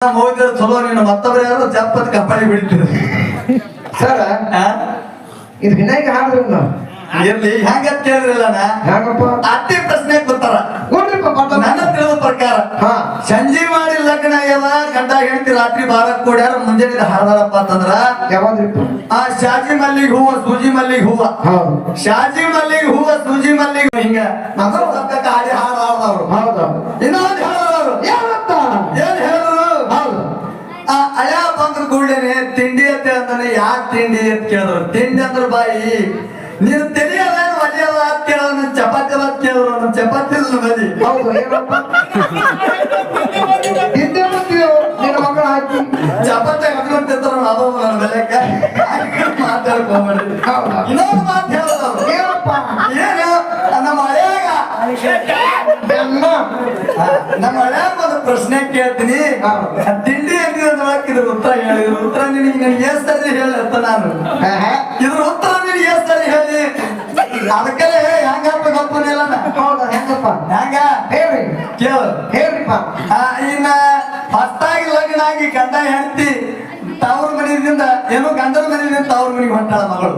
ಹೋಗಿದ್ರೆ ಚಲೋ ನೀನು ಮತ್ತೊಬ್ರು ಯಾರು? ಜಾಪತ್ ಕಪ್ಪಳಿ ಬಿಡ್ತೀರಿ. ಸರ್? ಇದು ವಿನಾಯಕ ಹಾಡ್ರಿ ಇರ್ಲಿ ಹೆಂಗ ಕೇಳಿದ್ರಲ್ಲ ಹೆಂಗಪ್ಪ ಅತ್ತಿ ಪ್ರಶ್ನೆ ಗೊತ್ತಾರ. ನನ್ನ ತಿಳಿದ ಪ್ರಕಾರ ಹಾ. ಸಂಜೆ ಮಾಡಿ ಲಗ್ನ ಎಲ್ಲ ಗಂಡ ಹೆಂಡತಿ ರಾತ್ರಿ ಬಾರಕ್ ಕೂಡ ಮುಂಜಾನೆ ಹಾರದಾರಪ್ಪ ಅಂತಂದ್ರ ಆ ಶಾಜಿ ಮಲ್ಲಿಗೆ ಹೂವ ಸೂಜಿ ಮಲ್ಲಿಗೆ ಹೂವ. ಶಾಜಿ ಮಲ್ಲಿಗೆ ಹೂವ ಸೂಜಿ ಮಲ್ಲಿಗೆ ಹಿಂಗ. ಸದ್ಯಕ್ಕ ಹಾಡಿ ಹೌದು. ಇನ್ನೊಂದು ಹೇಳ ಯಾವತ್ತ? ಏನ್ ಹೇಳ ಆ ಬಂದ್ರ ಕೂಡಲೇನೆ ತಿಂಡಿ ಅಂತ ಹೇಳ್ತಾನೆ ಯಾಕೆ ತಿಂಡಿ ಅಂತ ಕೇಳಿದ್ರು. ತಿಂಡಿ ಅಂದ್ರ ಬಾಯಿ ನೀನು ತಿಳಿಯಲ್ಲ ಒಲಿಯಲ್ಲ ಅಂತ ಕೇಳೋನು ನನ್ ಚಪಾತಿ ಅಲ್ಲ ಅಂತ ಕೇಳಿದ್ರು ನನ್ ಚಪಾತಿ ಬದಿ ತಿಂಡಿ ಹಿಂದೆ ಬರ್ತೀವಿ ನಿನ್ನ ಮಗಳ ಹಾಕಿ. ಚಪಾತಿ ಹಾಕೊಂತಿರ್ತಾರ ಅದು ನನ್ನ ಬೆಲೆಕ್ಕ ಮಾತಾಡ್ಕೊಂಡ್ಬಿಡಿ ಹೌದಾ? ಇನ್ನೊಂದು ಮಾತು ಹೇಳೋದು ಏನಪ್ಪ? ಏನು? ನಮ್ಮ ಹಳೆಯಾಗ ಬೆನ್ನ. ನಮ್ಮ ಹಳೆಯಾಗ ಒಂದು ಪ್ರಶ್ನೆ ಕೇಳ್ತೀನಿ. ತಿಂಡಿ ಇದ್ರ ಉತ್ತರ ಹೇಳಿದ್ರು. ಉತ್ತರ ನಿನಗೆ ನನಗೆ ಎಷ್ಟು ಸರಿ ಹೇಳಿ ಅಂತ ನಾನು. ಇದ್ರ ಉತ್ತರ ಸರಿ ಹೇಳಿ. ಹೆಂಗಪ್ಪ ಗೊಪ್ಪನಿಲ್ಲ ಹೌದಾ ಹೆಂಗಪ್ಪ? ಹೆಂಗ ಹೇಳ್ರಿ. ಕೇಳ. ಹೇಳ್ರಿಪ್ಪ. ಇನ್ನ ಹೊಸ್ತಾಗಿ ಲಗ್ನ ಆಗಿ ಗಂಡ ಹೆಂಡತಿ ತವ್ರ ಮನೆಯಿಂದ ಏನು ಗಂಡನ ಮನೆಯಿಂದ ತವ್ರ ಮನೆಗೆ ಹೊಂಟಾಳ ಮಗಳು.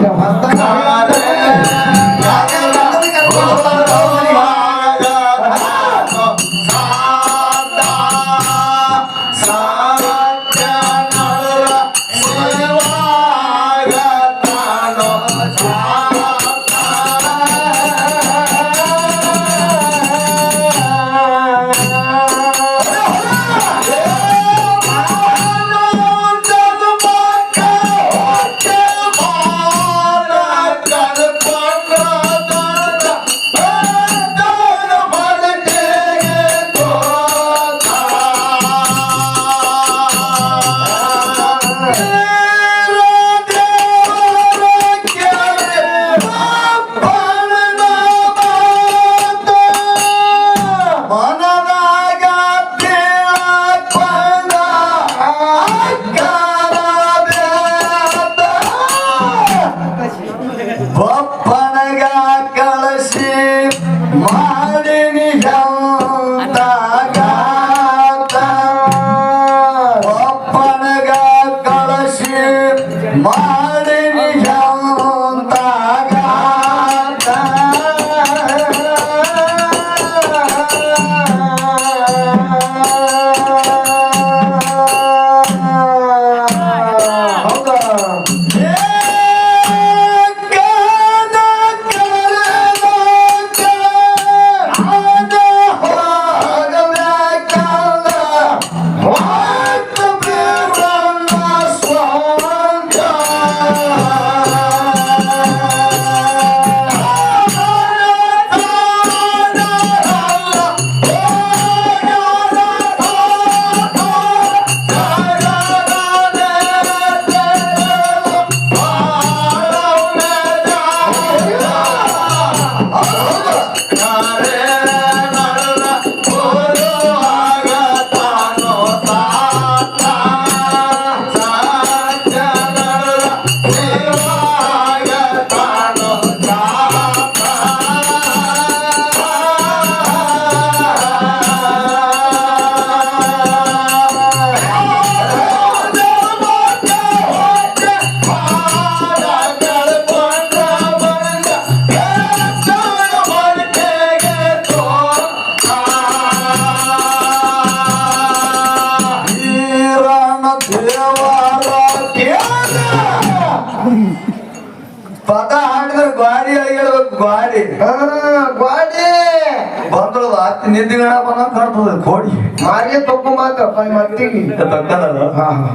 ಬಂದ್ರಲ್ಲ ಹತ್ತಿ ನಿದ್ದಿಗಣ ಬಂದ ಕಾಣ್ತದ ಕೋಡಿ ಮಾರಿಗೆ ತಪ್ಪು ಮಾತು ಮತ್ತಿಗೆ ತಕ್ಕನಲ್ಲ ಹಾ ಹಾ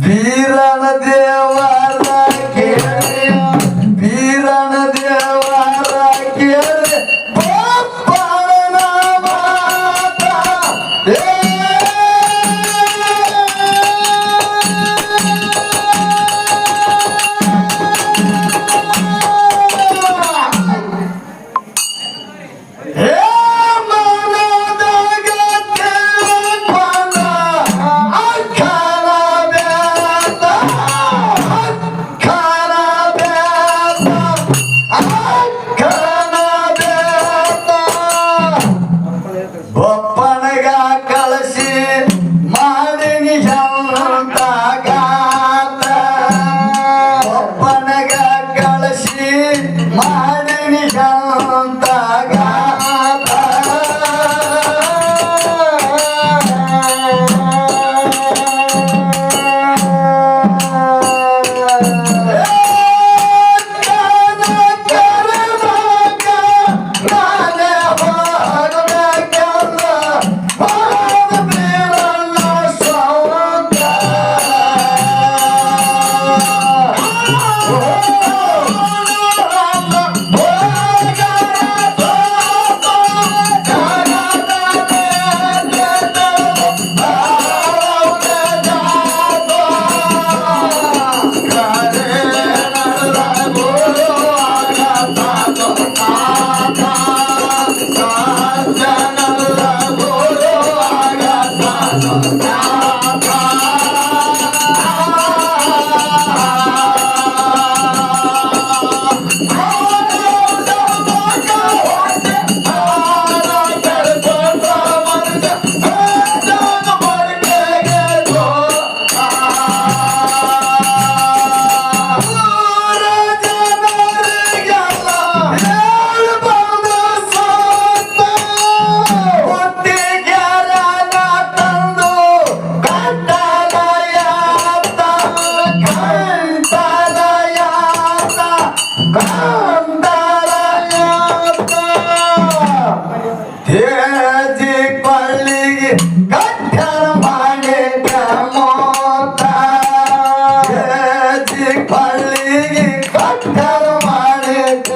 ಬೀರನ ದೇವರ ಕೇಳಿ ಬೀರನ ದೇವರ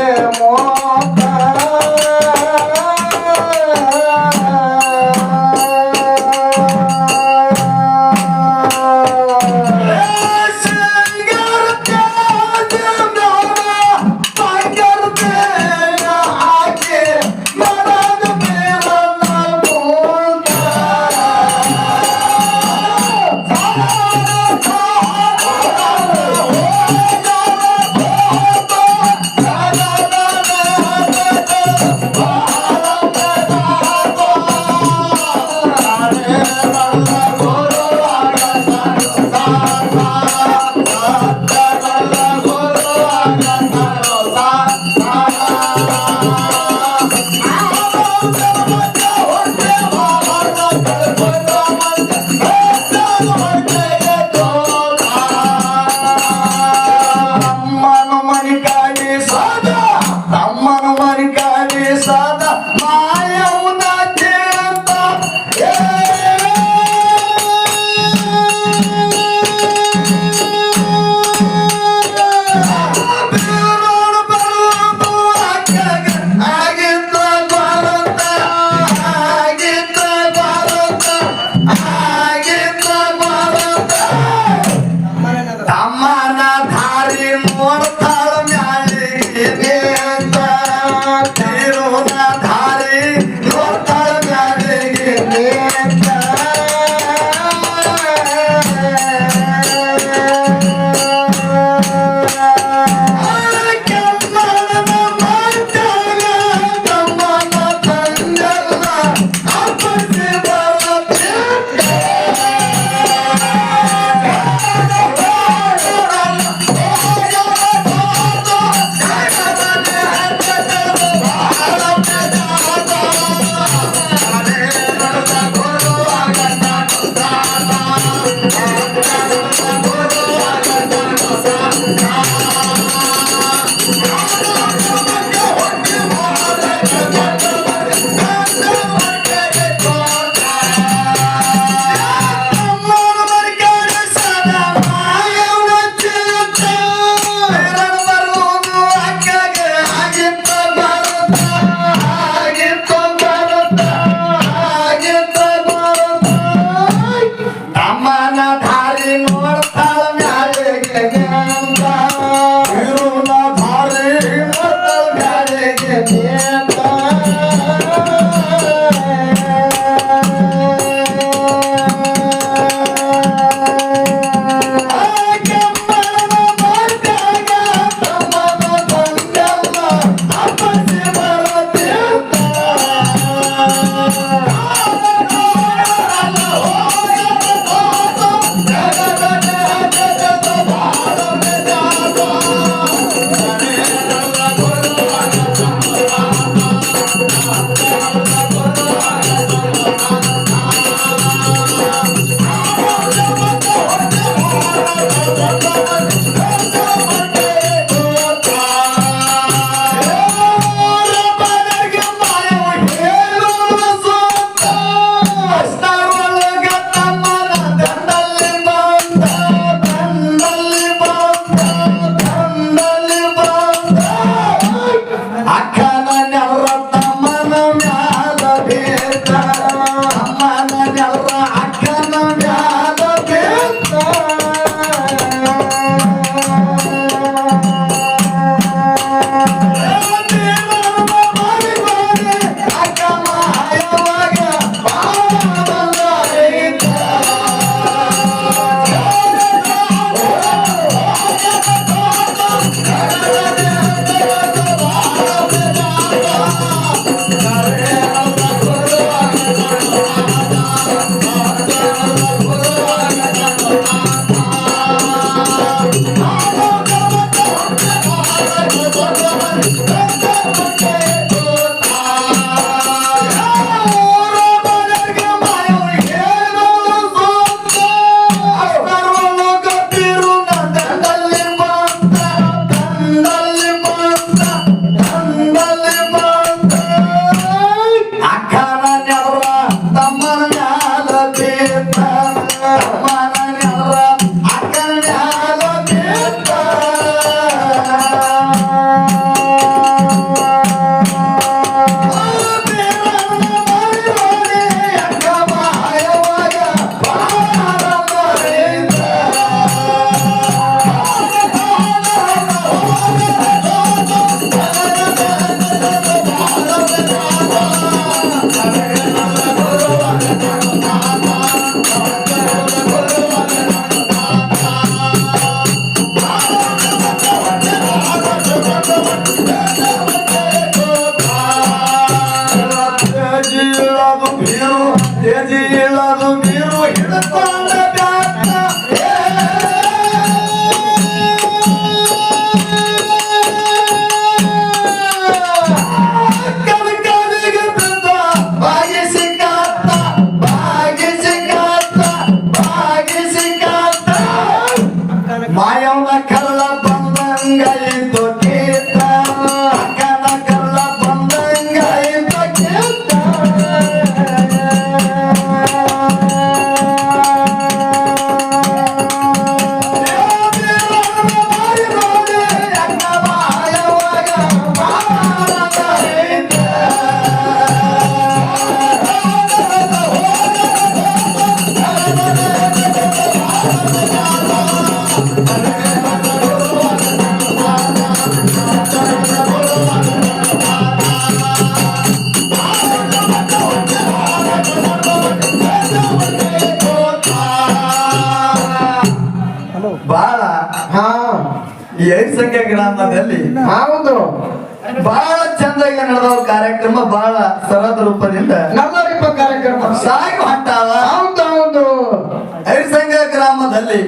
ಮಾಡಿದ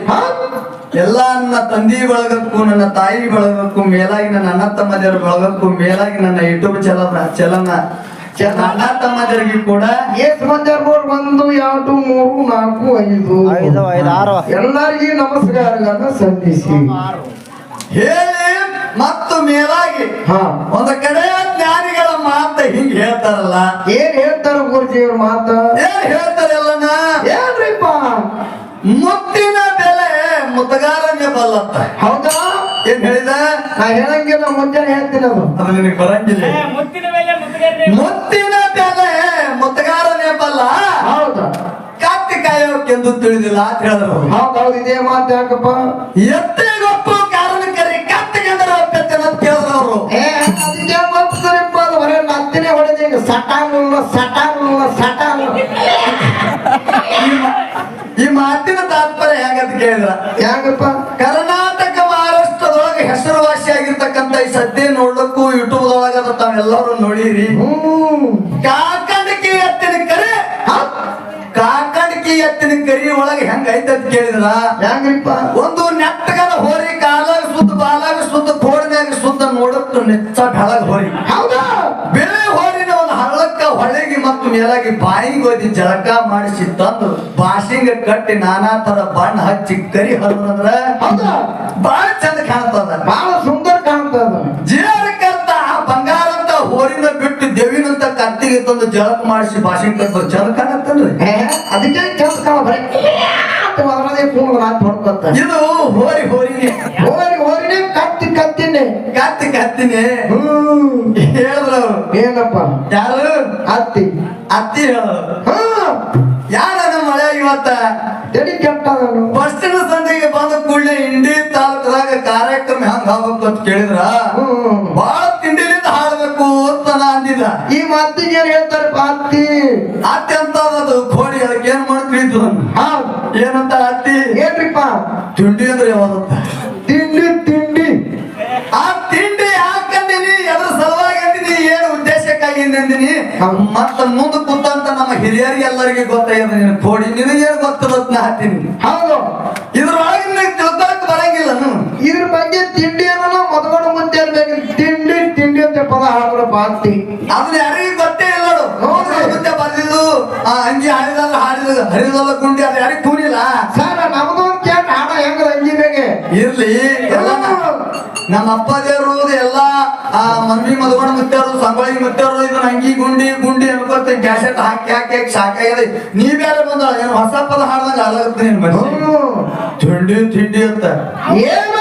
ಹಾ? ಎಲ್ಲ ನನ್ನ ತಂದಿ ಬಳಗಕ್ಕೂ ನನ್ನ ತಾಯಿ ಬಳಗಕ್ಕೂ ಮೇಲಾಗಿ ನನ್ನ ಅಣ್ಣ ತಮ್ಮದಿರ ಬಳಗಕ್ಕೂ ಮೇಲಾಗಿ ನನ್ನ ಯೂಟ್ಯೂಬ್ ಚಲನ ಚಲನ ನನ್ನ ಅಣ್ಣ ತಮ್ಮದಿರಿಗೆ ಕೂಡ ಎಸ್ ನೋಡ್ ಒಂದು ಎರಡು ಮೂರು ನಾಲ್ಕು ಐದು. ಐದು ಐದು ಆರು. ಎಲ್ಲರಿಗೂ ನಮಸ್ಕಾರಗಳನ್ನ ಸಲ್ಲಿಸಿ. ಹೇಳಿ ಮತ್ತು ಮೇಲಾಗಿ ಹಾ. ಒಂದು ಕಡೆಯ ಜ್ಞಾನಿಗಳ ಮಾತ ಹಿಂಗ್ ಹೇಳ್ತಾರಲ್ಲ. ಏನ್ ಹೇಳ್ತಾರ ಗುರುಜಿಯವ್ರ ಮಾತ? ಏನ್ ಹೇಳ್ತಾರಲ್ಲ ಏನ್ರಿಪ್ಪ? ಮುತ್ತಿನ ಮುತ್ತಗಾರನ್ನೇ ಬಲ್ಲತ್ತ ಹೌದಾ? ಏನ್ ಹೇಳಿದ? ನಾ ಹೇಳಂಗಿಲ್ಲ ಮುಂಜಾನೆ ಹೇಳ್ತೀನಿ ಅದು. ಅದು ನಿನಗೆ ಬರಂಗಿಲ್ಲ. ಮುತ್ತಿನ ಮೇಲೆ ಮುತ್ತಿನ ಬೆಲೆ ಮುತ್ತಗಾರನೇ ಬಲ್ಲ? ಹೌದಾ. ಕತ್ತಿ ಕಾಯೋಕೆಂದು ತಿಳಿದಿಲ್ಲ ಅಂತ ಹೇಳಿದ್ರು. ಹೌದೌದು ಹೌದು ಇದೇ ಮಾತು ಯಾಕಪ್ಪ? ಎತ್ತೇಗೊಪ್ಪ ಕಾರಣಕ್ಕರಿ ಕತ್ತಿಗೆಂದ್ರೆ ಒಪ್ಪೆತ್ತನ ಅಂತ ಕೇಳಿದ್ರು ಅವರು. ಏ ಅದಕ್ಕೆ ಗೊತ್ತರಿಪ್ಪ ಅದು ಬರೀ ನತ್ತಿನೇ ಹೊಡೆದ ಈಗ ಸಟಾನುಲ್ಲ ಕೇಳಿದ್ರ? ಯಾಕಪ್ಪ? ಕರ್ನಾಟಕ ಮಹಾರಾಷ್ಟ್ರದೊಳಗೆ ಹೆಸರುವಾಸಿಯಾಗಿರ್ತಕ್ಕಂಥ ಈ ಸದ್ಯ ನೋಡ್ಲಕ್ಕೂ ಯೂಟ್ಯೂಬ್ ಒಳಗ ತಾವೆಲ್ಲರೂ ನೋಡಿರಿ. ಹ್ಮ್ ಕಾಕಂಡಕಿ ಎತ್ತಿನ ಕರೆ? ಕಾಕಂಡಕಿ ಎತ್ತಿನ ಕರಿ ಒಳಗೆ ಹೆಂಗ ಐತ ಅಂತ ಕೇಳಿದ್ರ? ಹೆಂಗ್ರಿಪ್ಪ ಒಂದು ಮೇಲಾಗಿ ಬಾಯಿಗೆ ಓದಿ ಜಳಕ ಮಾಡಿಸಿ ತಂದು ಬಾಸಿಂಗ ಕಟ್ಟಿ ನಾನಾ ತರ ಬಣ್ಣ ಹಚ್ಚಿ ಕರಿ ಹರಿದ್ರ ಬಹಳ ಚಂದ ಕಾಣ್ತದ. ಬಹಳ ಸುಂದರ ಕಾಣ್ತದ. ಜೀವನಕ್ಕಂತ ಬಂಗಾರಂತ ಹೋರಿನ ಬಿಟ್ಟು ದೇವಿನಂತ ಕತ್ತಿಗೆ ತಂದು ಜಳಕ ಮಾಡಿಸಿ ಬಾಸಿಂಗ ಕಟ್ಟು ಚಂದ ಕಾಣತ್ತಲ್ರಿ? ಅದಕ್ಕೆ ಕೆಲಸ ಕಾಣ ಬರೀ. ಅದರದೇ ಕೂಣ ನಾಟ್ ಹೊಡ್ಕೊತ. ಇದು ಹೋರಿ ಹೋರಿನೇ. ಹೋರಿ ಹೋರಿನೇ ಕತ್ತಿ ಕತ್ತಿನಿ. ಕತ್ತಿ ಕತ್ತಿನೇ. ಹ್ಮ್. ಹೇಳಿದ್ರು. ಏನಪ್ಪ? ಯಾರು? ಅತ್ತಿ. ಅತ್ತಿ ಹೇಳಿದ್ರು ಯಾರ ನಮ್ಮ ಮಳೆ ಇವತ್ತ? ತಡಿ ಕೆಟ್ಟದನು ಬಸ್ಸಿನ ಸಂದಿಗೆ ಬಂದ ಕೂಡಲೇ ಇಂಡಿ ತಾಲೂಕದಾಗ ಕಾರ್ಯಕ್ರಮ ಹೆಂಗ ಆಗ್ಬೇಕು ಅಂತ ಕೇಳಿದ್ರ? ಬಹಳ ತಿಂಡಿಲಿಂದ ಹಾಡ್ಬೇಕು ಅಂತ ನಾ ಅಂದಿದ್ದ. ಈ ಮಾತಿಗೆ ಏನ್ ಹೇಳ್ತಾರಪ್ಪ ಅತ್ತಿ? ಅತ್ತಿ ಅಂತ ಅದು ಕೋಡಿ ಅದಕ್ಕೆ ಏನ್ ಮಾಡ್ತಿದ್ರು ಏನಂತ ಅತ್ತಿ? ಏನ್ರಿಪ್ಪ? ತಿಂಡಿ ಅಂದ್ರೆ ಯಾವ್ದಂತ ತಿಂಡಿ ಅಂದಿನಿ. ಮತ್ತ ಮುಂದೆ ಕುಂತಂತ ನಮ್ಮ ಹಿರಿಯರಿಗೆ ಎಲ್ಲರಿಗೆ ಗೊತ್ತಾಗ್ಯದ ನೀನು ಕೋಡಿ ನಿನಗೆ ಗೊತ್ತದತ್ ನಾ ಹಾಕ್ತೀನಿ ಹೌದು. ಇದ್ರೊಳಗೆ ನಿನಗೆ ತಿಳ್ಕೊಳಕ್ ಬರಂಗಿಲ್ಲ ಇದ್ರ ಬಗ್ಗೆ ತಿಂಡಿ ಅನ್ನೋ ಮೊದಲು ಮುಂಚೆ ಇರ್ಬೇಕು ತಿಂಡಿ ತಿಂಡಿ ಅಂತ ಪದ ಹಾಡ್ರಪ್ಪ ಅತ್ತಿ ಅದನ್ನ ಯಾರಿಗೂ ಗೊತ್ತೇ ಇಲ್ಲ. ಮುಂದೆ ಬಂದಿದ್ದು ಆ ಅಂಜಿ ಹಾಡಿದಲ್ಲ ಹಾಡಿದ ಹರಿದಲ್ಲ ಗುಂಡಿ ಅದು ಯಾರಿಗೂ ಕೂನಿಲ್ಲ. ಸರ್ ನಮ್ದು ಒಂದು ಕೇಟ್ ಹಾಡ ಹೆಂಗ ಅಂಗಿ ಬೇಗೆ ಇರ್ಲಿ. ನಮ್ಮ ಅಪ್ಪ ದೇವರು ಎಲ್ಲ ಮಮ್ಮಿ ಮದ್ಕೊಂಡು ಮುತ್ತಾರು ಸಂಗೊಳ್ಳಿ ಮುತ್ತಾರು ಇದನ್ನ ಅಂಗಿ ಗುಂಡಿ ಗುಂಡಿ ಅನ್ಕೋತ ಗ್ಯಾಸೆಟ್ ಹಾಕಿ ಹಾಕಿ ಸಾಕಾಗ್ಯದ ನೀ ಬೇರೆ ಬಂದ ಏನು ಹೊಸ ಪದ ಹಾಡ್ದಂಗ ಹಾಡಾಗುತ್ತೆ ನೀನ್ ಹ್ಮ್. ತಿಂಡಿ ತಿಂಡಿ ಅಂತ. ಏನು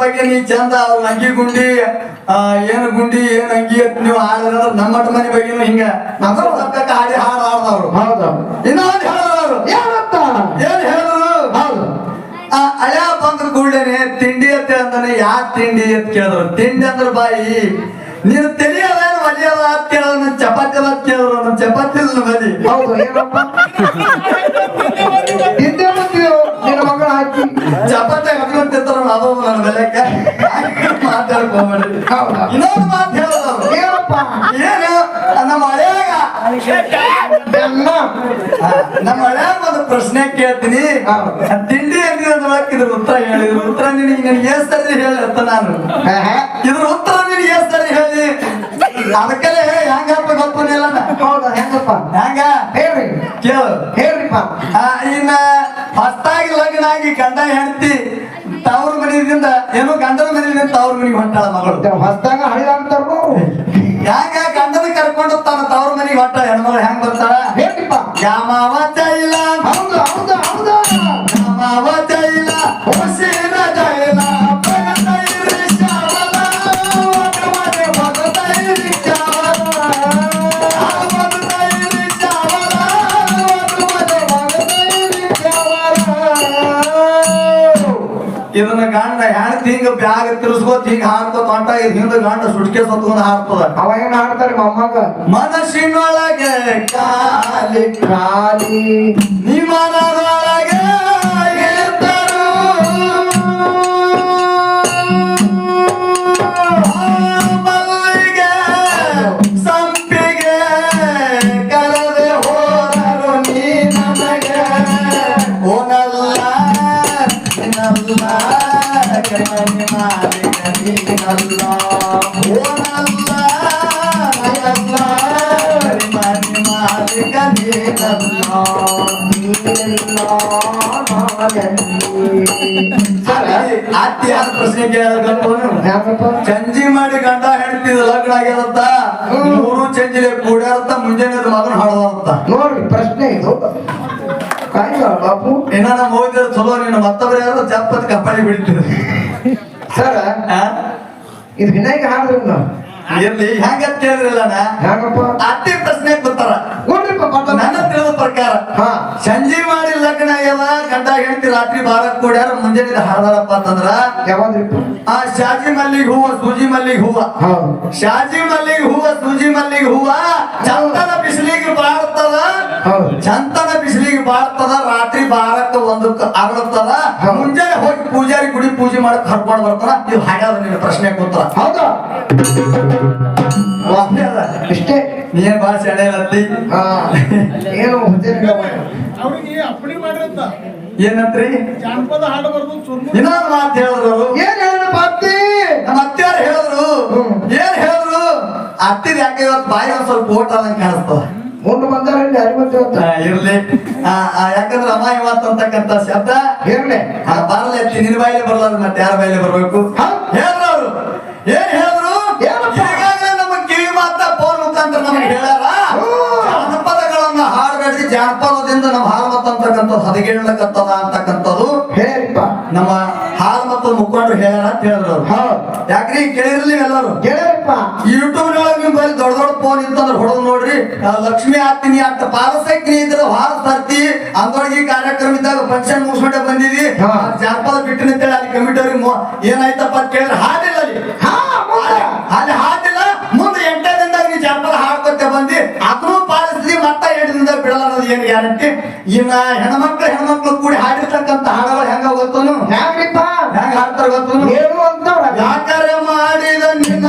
ಬಗ್ಗೆ ನೀ ಚಂದ ಅವ್ರ ಅಂಗಿ ಗುಂಡಿ ಆ, ಏನು ಗುಂಡಿ ಏನು ಅಂಗಿ ಅಂತ ನೀವು ಹಾಡಿದ್ರೆ ನಮ್ಮ ಮನೆ ಬಗ್ಗೆನೂ ಹಿಂಗ. ನಮ್ಮ ಸಬ್ಜೆಕ್ಟ್ ಹಾಡಿ ಹಾಡು ಹಾಡ್ದವ್ರು. ಹೌದು. ಇನ್ನೊಂದು ಹೇಳಿದ್ರು ಏನಂತ ಏನ್ ಹೇಳಿದ್ರು? ಹೌದು. ಆ ಅಳ್ಯ ಬಂದ್ರ ಗುಳ್ಳೇನೆ ತಿಂಡಿ ಅಂತ ಅಂತಾನೆ ಯಾ ತಿಂಡಿ ಅಂತ ಕೇಳಿದ್ರು. ತಿಂಡಿ ಅಂದ್ರ ಬಾಯಿ ನೀನು ತಿಳಿಯಲ್ಲ ಒಲಿಯಲ್ಲ ಅಂತ ಕೇಳಿದ್ರು ನನ್ ಚಪಾತಿ ಅಂತ ಕೇಳಿದ್ರು ನನ್ ಚಪಾತಿ ಏನಪ್ಪ ಹಿಂದೆ ಅದು ನನ್ನ ಬೆಲೆಕ್ಕ ಮಾತಾಡ್ಕೊಂಬೇಡಿ ಹೌದಾ? ಇನ್ನೊಂದು ಮಾತು ಹೇಳಿದ್ರು ಏನಪ್ಪ? ಏನು? ನಮ್ಮ ಹಳೆಯಾಗ ನಮ್ಮ ಹಳೆಯಾಗ ಒಂದು ಪ್ರಶ್ನೆ ಕೇಳ್ತೀನಿ. ತಿಂಡಿ ಅಂದ್ರೆ ಇದ್ರ ಉತ್ತರ ಹೇಳಿದ್ರು ಉತ್ತರ ನಿನಗೆ ನನಗೆ ಏನ್ ಸರಿ ಹೇಳಿ ಅಂತ ನಾನು. ಇದ್ರ ಉತ್ತರ ನಿನಗೆ ಏನ್ ಸರಿ ಹೇಳಿ. ಅದಕ್ಕಲ್ಲೇ ಹೆಂಗಪ್ಪ ಗೊತ್ತಿಲ್ಲ ಹೌದಾ ಹೆಂಗಪ್ಪ ಹೆಂಗ ಹೇಳ್ರಿ. ಕೇಳು. ಹೇಳ್ರಿಪ್ಪ. ಇನ್ನ ಹೊಸ್ತಾಗಿ ಲಗ್ನ ಆಗಿ ಗಂಡ ಹೆಂಡತಿ ತವ್ರ ಮನೆಯಿಂದ ಏನೋ ಗಂಡನ ಮನೆಯಿಂದ ತವ್ರ ಮನೆಗೆ ಹೊಂಟಾಳ ಮಗಳು. ಹೊಸ್ದಾಗ ಹಳಿದಾಗ್ತಾರ ಯಾಕೆ ಗಂಡನ ಕರ್ಕೊಂಡು ತಾನ ತವ್ರ ಮನೆಗೆ ಹೊಂಟ ಹೆಣ್ಮಗಳು ಹೆಂಗ್ ಬರ್ತಾಳ? ಯಾವ ಯಾಮಾವ ಗಂಡ ಹೆಣ್ತಿ ಹಿಂಗ ಬ್ಯಾಗ್ ತಿರ್ಸ್ಕೊತ್ ಹಿಂಗ ಹಾರ್ತದ ತೊಂಟ ಇದು ಹಿಂದ ಗಂಡ ಸುಟ್ಕೆ ಸತ್ಕೊಂಡ್ ಹಾಡ್ತದ. ಅವ ಏನ್ ಹಾಡ್ತಾರ ಮೊಮ್ಮಗ? ಮನಸ್ಸಿನೊಳಗೆ ಕಾಲಿ ಖಾಲಿ ನಿಮನದೊಳಗೆ ಅತ್ತಿ ಯಾರ ಪ್ರಶ್ನೆ ಯಾಕಪ್ಪ ಚಂಜಿ ಮಾಡಿ ಗಂಡ ಹೆಂಡತಿ ಲಗ್ನ ಆಗ್ಯದಂತ ಮೂರು ಚಂಜಿ ಕೂಡ್ಯಾರಂತ ಮುಂಜಾನೆ ಮಗನ ಹಾಡದಂತ ನೋಡ್ರಿ ಪ್ರಶ್ನೆ ಇದು. ಬಾಪು. ಇನ್ನ ನಮ್ಮ ಹೋಗಿದ್ರೆ ಚಲೋ ನೀನು ಮತ್ತೊಬ್ರು ಯಾರು ಚಪ್ಪತ್ ಕಪ್ಪಾಳಿ ಬಿಡ್ತೀರಿ. ಸರ್? ಇದು ವಿನಾಯಕ ಹಾಡ್ರಿ ಇರ್ಲಿ ಹೆಂಗ ಕೇಳಿದ್ರಲ್ಲ ಅತ್ತಿ ಪ್ರಶ್ನೆ ಗೊತ್ತಾರ ನನ್ನ ತಿಳಿದ ಪ್ರಕಾರ ಹಾ. ಸಂಜೆ ಮಾಡಿ ಲಗ್ನ ಎಲ್ಲ ಗಂಡ ಹೆಂಡತಿ ರಾತ್ರಿ ಬಾರಕ್ ಕೊಡ್ಯಾರ ಮುಂಜಾನೆ ಹಾಡಾರಪ್ಪ ಅಂತಂದ್ರ ಆ ಶಾಜಿ ಮಲ್ಲಿಗೆ ಹೂವ ಸೂಜಿ ಮಲ್ಲಿಗೆ ಹೂವ. ಶಾಜಿ ಮಲ್ಲಿಗೆ ಹೂವ ಸೂಜಿ ಮಲ್ಲಿಗೆ ಹೂವ ಚಂದನ ಬಿಸಿಲಿಗೆ ಬಾಳ್ತದ ಹೌದು. ಚಂದನ ಬಿಸಿಲಿಗೆ ಬಾಳ್ತದ ರಾತ್ರಿ ಬಾರಕ್ಕ ಒಂದು ಅರಳತ್ತದ ಮುಂಜಾನೆ ಹೋಗಿ ಪೂಜಾರಿ ಗುಡಿ ಪೂಜೆ ಮಾಡಕ್ ಹರ್ಕೊಂಡು ಬರ್ತಾರ. ನೀವು ಹಾಗಾದ್ರೆ ನಿನ್ನ ಪ್ರಶ್ನೆ ಕೂತ ಹೌದಾ? ಇಷ್ಟೇ ನೀನ್ ಭಾಳ ಸೆಳೆಯಲತ್ತಿ ಹಾ. ಏನು ಹುದ್ದೆನಿಲ್ಲ ಅವ್ರಿಗೆ ಅಪ್ಪಣೆ ಮಾಡಿರಂತ ಏನಂತ್ರಿ? ಜಾನಪದ ಹಾಡು ಬರ್ದು ಚುರ್ಮು ಇನ್ನೊಂದು ಮಾತು ಹೇಳಿದ್ರು. ಏನ್ ಅತ್ತಿ? ನಮ್ಮ ಅತ್ತೆಯವ್ರು ಹೇಳಿದ್ರು. ಏನ್ ಹೇಳಿದ್ರು? ಅತ್ತಿದ ಯಾಕೆ ಇವತ್ತು ಬಾಯಿ ಒಂದ್ ಸ್ವಲ್ಪ ಓಟ್ ಆದಂಗ್ ಕಾಣಿಸ್ತದ? ಮುಂದೆ ಅರಿವತ್ತು ಆ, ಇರ್ಲಿ. ಯಾಕಂದ್ರೆ ಅಮ್ಮ ಇವತ್ತು ಅಂತಕ್ಕಂತ ಶಬ್ದ ಇರ್ಲಿ. ಎತ್ತಿ ನಿನ್ನ ಬಾಯಿಲೆ ಬರಲ್ಲ ಮತ್ತೆ ಯಾರ ಬಾಯಿಲೆ ಬರ್ಬೇಕು? ಹೇಳ್ರವ್ರು ಏನ್ ಹೇಳಿದ್ರು ಹಾಡ್ಬೇಡಿ ಜಾನಪದದಿಂದ ನಮ್ಮ ಹಾರ್ಮತ್ ಅಂತಕ್ಕಂಥದ್ದು ಕತ್ತದ ಅಂತಕ್ಕಂಥದ್ದು ಹೇಳಿಪ್ಪ ನಮ್ಮ ಹಾರ್ಮತ್ ಮುಖಂಡರು ಹೇಳ ಅಂತ ಹೇಳಿದ್ರು ಯಾಕ್ರಿ ಕೇಳಿರ್ಲಿ ಎಲ್ಲರೂ? ಕೇಳಿರಪ್ಪ ಯೂಟ್ಯೂಬ್ ನೊಳಗೆ ನಿಮ್ ಬಲ್ಲಿ ದೊಡ್ಡ ದೊಡ್ಡ ಫೋನ್ ಇತ್ತಂದ್ರೆ ಹೊಡೆದ್ ನೋಡ್ರಿ. ಲಕ್ಷ್ಮಿ ಆಗ್ತೀನಿ ಅಂತ ಪಾರಸಕ್ರಿ ಇದ್ರೆ ಹಾಲ್ ತರ್ತಿ ಅಂದೊಳಗೆ ಕಾರ್ಯಕ್ರಮ ಇದ್ದಾಗ ಫಂಕ್ಷನ್ ಮುಗಿಸ್ಕೊಂಡೆ ಬಂದಿದ್ವಿ. ಜಾನಪದ ಬಿಟ್ಟಿನಂತೇಳಿ ಅಲ್ಲಿ ಕಮಿಟಿ ಅವ್ರಿಗೆ ಏನಾಯ್ತಪ್ಪ ಅಂತ ಕೇಳಿದ್ರೆ ಹಾಡಿಲ್ಲ ಅಲ್ಲಿ ಹಾ. ಗ್ಯಾರಂಟಿ ಇನ್ನ ಹೆಣ್ಮಕ್ಳು ಹೆಣ್ಮಕ್ಳು ಕೂಡಿ ಹಾಡಿರ್ತಕ್ಕಂತ ಹಾಡವ ಹೆಂಗ ಗೊತ್ತನು? ಯಾಕ್ರಿಪ್ಪ ಹೆಂಗ ಹಾಡ್ತಾರ ಗೊತ್ತನು? ಏನು ಅಂತ ಯಾಕರೆ ಮಾಡಿದ ನಿನ್ನ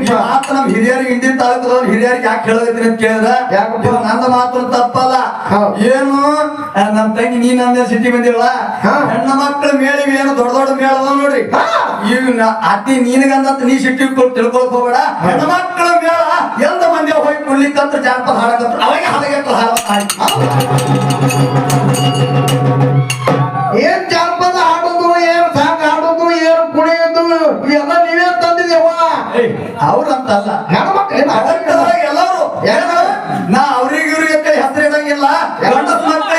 ಜೀವ. ಹಿರಿಯರಿಗೆ ಹಿಂದಿನ ತಾಲೂಕದ ಹಿರಿಯರಿಗೆ ಯಾಕೆ ಹೇಳೋದೈತಿ ಅಂತ ಕೇಳಿದ್ರ ಯಾಕಪ್ಪ? ನಂದ ನಂದು ಮಾತು ತಪ್ಪಲ್ಲ. ಏನು? ನಮ್ಮ ನಮ್ ತಂಗಿ ನೀ ನಂದೇ ಸಿಟಿ ಬಂದಿಲ್ಲ. ಹೆಣ್ಣು ಮಕ್ಕಳ ಮೇಳಿಗೆ ಏನು ದೊಡ್ಡ ದೊಡ್ಡ ಮೇಳ ಅದಾವ ನೋಡ್ರಿ. ಈಗ ಅತಿ ನಿನಗಂದಂತ ನೀ ಸಿಟಿ ತಿಳ್ಕೊಳಕ್ ಹೋಗ್ಬೇಡ. ಹೆಣ್ಣು ಮಕ್ಕಳ ಮೇಳ ಎಂದ ಮಂದಿ ಹೋಗಿ ಕುಡ್ಲಿಕ್ಕಂತ ಜಾನಪದ ಹಾಡಕಂತ ಅವಾಗ ಹಲಗೆಟ್ಟು ಹಾಡ ಅವ್ರಂತ ಅಲ್ಲ ಹೆಣ್ಮಕ್ಳು ಏನ್ ಎಲ್ಲರೂ. ಏನ ನಾ ಅವ್ರಿಗೆ ಇವ್ರಿಗೆ ಕೈ ಹೆಸರು ಇಡಂಗಿಲ್ಲ. ಗಂಡಸ್ ಮಕ್ಕಳ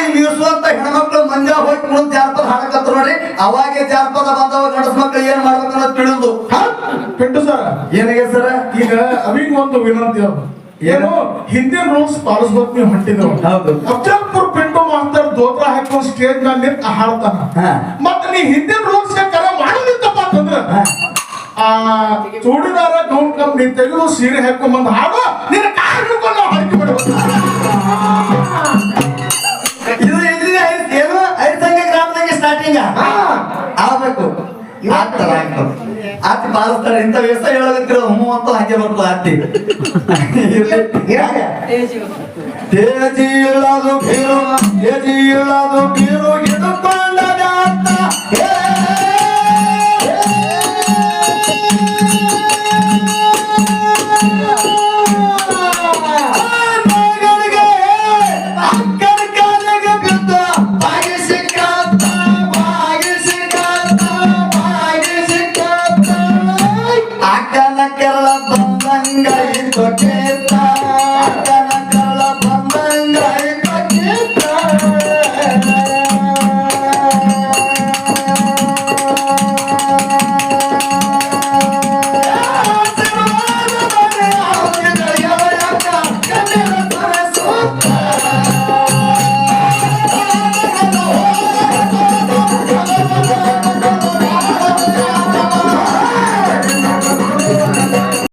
ಹೆಣ್ಮಕ್ಳು ಮಂಜ ಹೋಗಿ ಕುಳಿತು ಜಾನಪದ ಹಾಡಕತ್ತು ನೋಡಿ ಅವಾಗೆ ಜಾನಪದ ಬಂದವ ಗಂಡಸ್ ಮಕ್ಳು ಏನ್ ಮಾಡ್ಬೇಕು ಅನ್ನೋದು ತಿಳಿದು. ಪೆಟ್ಟು ಸರ್. ಏನಾಗಿದೆ ಸರ್? ಈಗ ಅವಿಗೆ ಒಂದು ವಿನಂತಿ ಅದು. ಏನು? ಹಿಂದಿನ ರೂಲ್ಸ್ ಪಾಲಿಸ್ಬೇಕು ನೀವು ಹೊಂಟಿದ್ರು ಪಿಂಟು ಮಾಸ್ತರ್ ದೋತ್ರ ಹಾಕೋ ಸ್ಟೇಜ್ ಮೇಲೆ ನಿಂತು ಹಾಡ್ತಾನ ಮತ್ತೆ ನೀ ಹಿಂದಿನ ರೂಲ್ಸ್ ಕರೆ ಮಾಡೋದಿತ್ತಪ್ಪ ಅಂತಂದ್ರೆ ಆ ಚೂಡಿದಾರ ಗೌನ್ ಕಮ್ ನೀನ್ ತೆಗೆದು ಸೀರೆ ಹಾಕೊಂಡ್ ಬಂದು ಹಾಡು ನಿನ್ನ ಕಾರ್ ಹಿಡ್ಕೊಂಡು ನಾವು ಬಿಡ್ಬೇಕು ಇದು ಏನು? ಗ್ರಾಮದಂಗೆ ಸ್ಟಾರ್ಟಿಂಗ್ ಆಗ್ಬೇಕು. ಆಗ್ತದ ಆತಿ ಇಂಥ ವ್ಯವಸ್ಥೆ ಹೇಳೋದಿರೋ ಹ್ಞೂ ಅಂತ ಹಂಗೆ ಬರ್ತದೆ ಆತಿ ತೇಜಿ ಇಲ್ಲದು ಬೀರು ತೇಜಿ ಇಲ್ಲದು ಬೀರು ಹಿಡ್ಕೊಂಡ ಜಾತ. ಹೇ